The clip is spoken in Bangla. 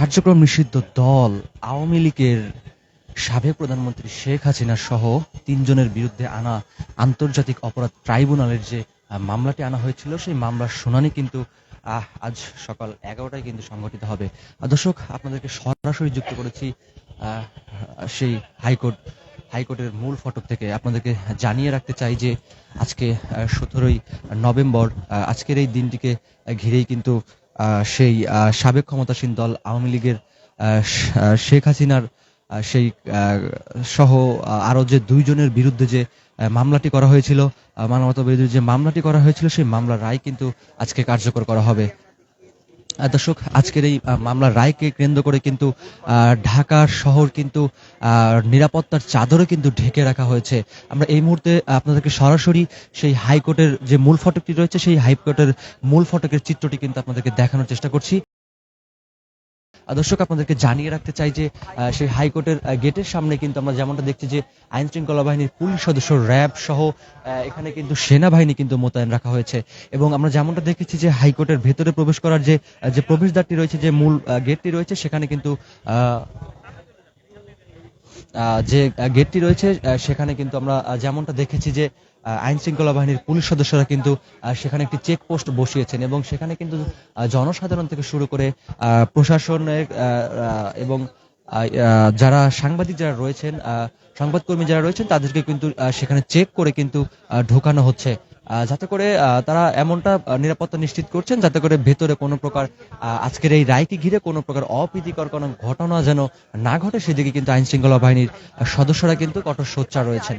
কার্যক্রম নিষিদ্ধ দল, আওয়ামী লীগের সাবেক প্রধানমন্ত্রী শেখ হাসিনা সহ তিনজনের বিরুদ্ধে আনা আন্তর্জাতিক অপরাধ ট্রাইব্যুনালের যে মামলাটি আনা হয়েছিল, সেই মামলার শুনানি কিন্তু আজ সকাল এগারোটায় কিন্তু সংঘটিত হবে। দর্শক, আপনাদেরকে সরাসরি যুক্ত করেছি সেই হাইকোর্ট, হাইকোর্টের মূল ফটক থেকে। আপনাদেরকে জানিয়ে রাখতে চাই যে, আজকে সতেরোই নভেম্বর আজকের এই দিনটিকে ঘিরেই কিন্তু সেই সাবেক ক্ষমতাসীন দল আওয়ামী লীগের শেখ হাসিনার সেই সহ আরও আরও যে দুইজনের বিরুদ্ধে যে মামলাটি করা হয়েছিল মানবতা বিরুদ্ধে যে মামলাটি করা হয়েছিল, সেই মামলার রায় কিন্তু আজকে কার্যকর করা হবে। দর্শক, আজকের এই মামলার রায়কে কেন্দ্র করে কিন্তু ঢাকার ঢাকা শহর কিন্তু নিরাপত্তার চাদরে কিন্তু ঢেকে রাখা হয়েছে। আমরা এই মুহূর্তে আপনাদেরকে সরাসরি সেই হাইকোর্টের যে মূল ফটকটি রয়েছে, সেই হাইকোর্টের মূল ফটকের চিত্রটি কিন্তু আপনাদেরকে দেখানোর চেষ্টা করছি। দর্শক, আপনাদেরকে জানিয়ে রাখতে চাই যে সেই হাইকোর্টের গেটের সামনে কিন্তু আমরা যেমনটা দেখছি যে আইন শৃঙ্খলা বাহিনীর পুলিশ সদস্য র্যাব সহ এখানে কিন্তু সেনাবাহিনী কিন্তু মোতায়েন রাখা হয়েছে। এবং আমরা যেমনটা দেখেছি যে হাইকোর্টের ভেতরে প্রবেশ করার যে যে প্রবেশদ্বারটি রয়েছে, যে মূল গেটটি রয়েছে, সেখানে কিন্তু যে গেটটি রয়েছে সেখানে কিন্তু আমরা যেমনটা দেখেছি যে আইন শৃঙ্খলা বাহিনীর পুলিশ সদস্যরা কিন্তু সেখানে একটি চেকপোস্ট বসিয়েছেন এবং সেখানে কিন্তু জনসাধারণ থেকে শুরু করে প্রশাসনের এবং যারা সাংবাদিক যারা রয়েছেন সংবাদকর্মী যারা রয়েছেন, তাদেরকে কিন্তু সেখানে চেক করে কিন্তু ঢোকানো হচ্ছে। যাতে করে তারা এমনটা নিরাপত্তা নিশ্চিত করছেন যাতে করে ভেতরে কোনো প্রকার আজকের এই রায়কে ঘিরে কোনো প্রকার অপ্রীতিকর কোনো ঘটনা যেন না ঘটে, সেদিকে কিন্তু আইন শৃঙ্খলা বাহিনীর সদস্যরা কিন্তু কঠোর সোচ্চার রয়েছেন।